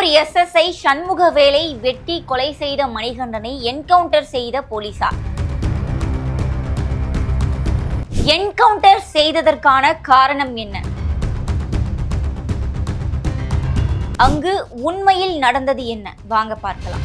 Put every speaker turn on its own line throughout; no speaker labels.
Tiruppur SSI சண்முகவேலை வெட்டி கொலை செய்த மணிகண்டனை என்கவுண்டர் செய்த போலீசார். என்கவுண்டர் செய்ததற்கான காரணம் என்ன? அங்கு உண்மையில் நடந்தது என்ன? வாங்க பார்க்கலாம்.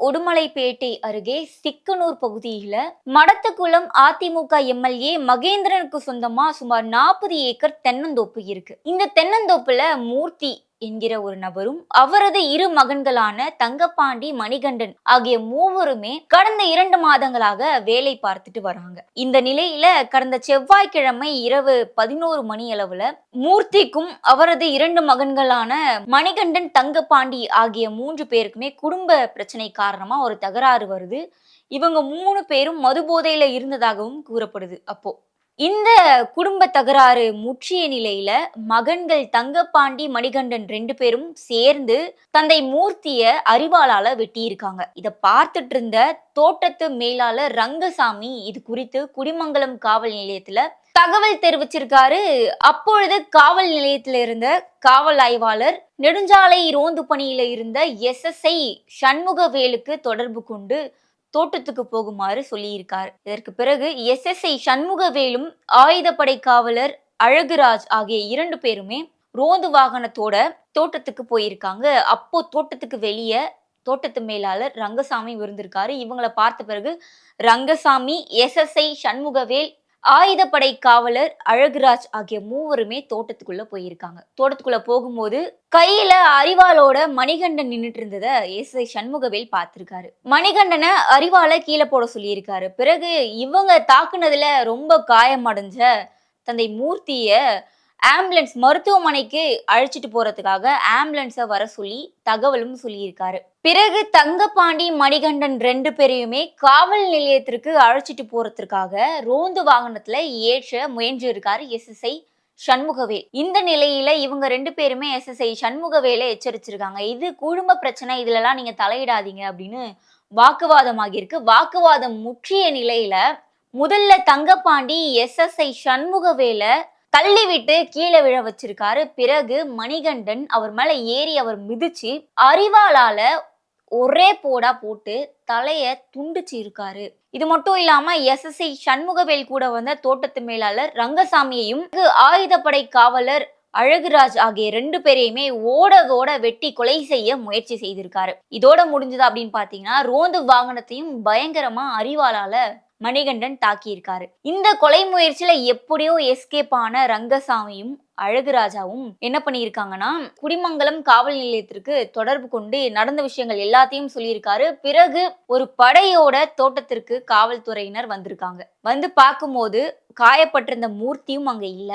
உடுமலைப்பேட்டை அருகே சிக்கனூர் பகுதியில மடத்துக்குளம் அதிமுக எம்எல்ஏ மகேந்திரனுக்கு சொந்தமா சுமார் நாற்பது ஏக்கர் தென்னந்தோப்பு இருக்கு. இந்த தென்னந்தோப்புல மூர்த்தி என்கிற ஒரு நபரும் அவரது இரு மகன்களான தங்கப்பாண்டி மணிகண்டன் ஆகிய மூவருமே கடந்த இரண்டு மாதங்களாக வேலை பார்த்துட்டு வராங்க. இந்த நிலையில கடந்த செவ்வாய்க்கிழமை இரவு பதினோரு மணி அளவுல மூர்த்திக்கும் அவரது இரண்டு மகன்களான மணிகண்டன் தங்கப்பாண்டி ஆகிய மூன்று பேருக்குமே குடும்ப பிரச்சனை காரணமா ஒரு தகராறு வருது. இவங்க மூணு பேரும் மதுபோதையில இருந்ததாகவும் கூறப்படுது அப்போ. இந்த குடும்ப தகராறு முற்றிய நிலையில மகன்கள் தங்கப்பாண்டி மணிகண்டன் ரெண்டு பேரும் சேர்ந்து தந்தை மூர்த்திய அறிவாளால வெட்டியிருக்காங்க. இதை பார்த்துட்டு இருந்த தோட்டத்து மேலாளர் ரங்கசாமி இது குறித்து குடிமங்கலம் காவல் நிலையத்துல தகவல் தெரிவிச்சிருக்காரு. அப்பொழுது காவல் நிலையத்துல இருந்த காவல் ஆய்வாளர் நெடுஞ்சாலை ரோந்து பணியில இருந்த எஸ்எஸ்ஐ சண்முகவேலுக்கு தொடர்பு கொண்டு தோட்டத்துக்கு போகுமாறு சொல்லியிருக்கார். இதற்கு பிறகு எஸ்எஸ்ஐ சண்முகவேலும் ஆயுதப்படை காவலர் அழகுராஜ் ஆகிய இரண்டு பேருமே ரோந்து வாகனத்தோட தோட்டத்துக்கு போயிருக்காங்க. அப்போ தோட்டத்துக்கு வெளியே தோட்டத்து மேலாளர் ரங்கசாமி விருந்திருக்காரு இவங்களை பார்த்த பிறகு ரங்கசாமி எஸ்எஸ்ஐ சண்முகவேல் ஆயுதப்படை காவலர் அழகுராஜ் ஆகிய மூவருமே தோட்டத்துக்குள்ள போயிருக்காங்க. தோட்டத்துக்குள்ள போகும்போது கையில அரிவாளோட மணிகண்டன் நின்றுட்டு இருந்தத எஸ்ஐ சண்முகவேல் பார்த்திருக்காரு. மணிகண்டனை அறிவால கீழே போட சொல்லியிருக்காரு. பிறகு இவங்க தாக்குனதுல ரொம்ப காயமடைஞ்ச தந்தை மூர்த்திய ஆம்புலன்ஸ் மருத்துவமனைக்கு அழைச்சிட்டு போறதுக்காக ஆம்புலன்ஸை வர சொல்லி தகவலும் சொல்லியிருக்காரு. பிறகு தங்கப்பாண்டி மணிகண்டன் ரெண்டு பேரையுமே காவல் நிலையத்திற்கு அழைச்சிட்டு போறதுக்காக ரோந்து வாகனத்துல ஏற்ற முயன்று இருக்காரு எஸ்எஸ்ஐ சண்முகவேல். இந்த நிலையில இவங்க ரெண்டு பேருமே எஸ்எஸ்ஐ சண்முகவேலை எச்சரிச்சிருக்காங்க. இது குடும்ப பிரச்சனை இதுலலாம் நீங்க தலையிடாதீங்க அப்படின்னு வாக்குவாதமாகியிருக்கு. வாக்குவாதம் முற்றிய நிலையில முதல்ல தங்கப்பாண்டி எஸ்எஸ்ஐ சண்முகவேலை தள்ளி விட்டு கீழே விழ வச்சிருக்காரு. பிறகு மணிகண்டன் அவர் மேல ஏறி அவர் மிதிச்சு அறிவாளால ஒரே போடா போட்டு தலைய துண்டிச்சு இருக்காரு. இது மட்டும் இல்லாம எஸ்எஸ்ஐ சண்முகவேல் கூட வந்த தோட்டத்து மேலாளர் ரங்கசாமியையும் ஆயுதப்படை காவலர் அழகுராஜ் ஆகிய ரெண்டு பேரையுமே ஓட ஓட வெட்டி கொலை செய்ய முயற்சி செய்திருக்காரு. இதோட முடிஞ்சது அப்படின்னு பாத்தீங்கன்னா ரோந்து வாகனத்தையும் பயங்கரமா அறிவாளால மணிகண்டன் தாக்கியிருக்காரு. இந்த கொலை முயற்சியில எப்படியோ எஸ்கேப் ஆன ரங்கசாமியும் அழகுராஜாவும் என்ன பண்ணியிருக்காங்கன்னா குடிமங்கலம் காவல் நிலையத்திற்கு தொடர்பு கொண்டு நடந்த விஷயங்கள் எல்லாத்தையும் சொல்லியிருக்காரு. பிறகு ஒரு படையோட தோட்டத்திற்கு காவல்துறையினர் வந்திருக்காங்க. வந்து பார்க்கும்போது காயப்பட்டிருந்த மூர்த்தியும் அங்க இல்ல.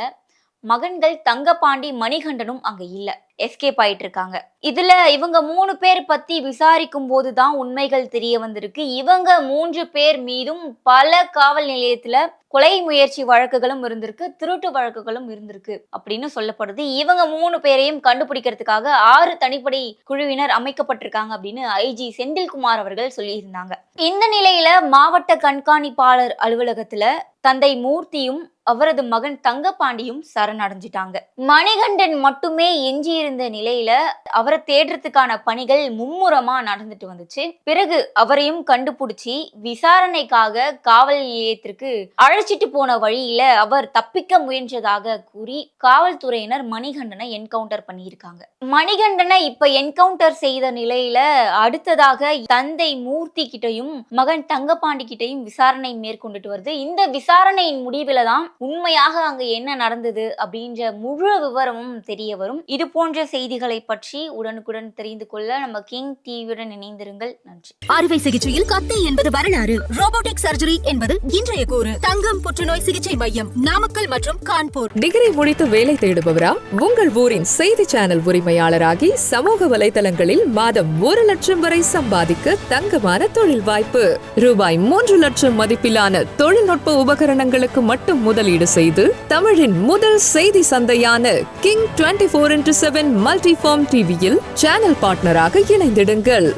மகன்கள் தங்கப்பாண்டி மணிகண்டனும் அங்க இல்லை. எஸ்கேப் ஆயிட்டு இருக்காங்க இதுல இவங்க மூணு பேர் பத்தி விசாரிக்கும் போதுதான் உண்மைகள் தெரிய வந்திருக்கு. இவங்க மூன்று பேர் மீதும் பல காவல் நிலையத்துல கொலை முயற்சி வழக்குகளும் இருந்திருக்கு திருட்டு வழக்குகளும் இருந்திருக்கு அப்படின்னு சொல்லப்படுது. இவங்க மூணு பேரையும் கண்டுபிடிக்கிறதுக்காக ஆறு தனிப்படை குழுவினர் அமைக்கப்பட்டிருக்காங்க அப்படின்னு ஐஜி செந்தில்குமார் அவர்கள் சொல்லியிருந்தாங்க. இந்த நிலையில மாவட்ட கண்காணிப்பாளர் அலுவலகத்துல தந்தை மூர்த்தியும் அவரது மகன் தங்கபாண்டியும் சரணடைஞ்சிட்டாங்க. மணிகண்டன் மட்டுமே எஞ்சியிருந்த இருந்த நிலையில அவரை தேடுறதுக்கான பணிகள் மும்முரமா நடந்துட்டு வந்துச்சு. பிறகு அவரையும் கண்டுபிடிச்சி விசாரணைக்காக காவல் நிலையத்திற்கு அழைச்சிட்டு போன வழியில அவர் தப்பிக்க முயன்றதாக கூறி காவல்துறையினர் மணிகண்டனை என்கவுண்டர் பண்ணியிருக்காங்க. மணிகண்டனை இப்ப என்கவுண்டர் செய்த நிலையில அடுத்ததாக தந்தை மூர்த்தி கிட்டையும் மகன் தங்கப்பாண்டி கிட்டையும் விசாரணை மேற்கொண்டுட்டு வருது. இந்த விசாரணையின் முடிவில தான் உண்மையாக அங்க என்ன நடந்தது அப்படின்ற முழு விவரமும் தெரிய வரும். இது போன்ற போன்ற செய்திகளை பற்றி உடனுக்குடன் தெரிந்து கொள்ள நம்ம கிங் டிவியுடன் இணைந்திருங்கள். நன்றி.
அறுவை சிகிச்சையில் கத்தை என்பது வரலாறு. ரோபோட்டிக் சர்ஜரி என்பது இன்றைய கூறு. தங்கம் புற்றுநோய் சிகிச்சை மையம் நாமக்கல் மற்றும் கான்பூர்.
டிகிரி முடித்து வேலை தேடுபவரா? உங்கள் ஊரின் செய்தி சேனல் உரிமையாளராகி சமூக வலைதளங்களில் மாதம் ஒரு லட்சம் வரை சம்பாதிக்க தங்கமான தொழில் வாய்ப்பு. ரூபாய் மூன்று லட்சம் மதிப்பிலான தொழில்நுட்ப உபகரணங்களுக்கு மட்டும் முதலீடு செய்து தமிழின் முதல் செய்தி சந்தையான King twenty four into seven multi form டிவியில் சேனல் பார்ட்னராக இணைந்திடுங்கள்.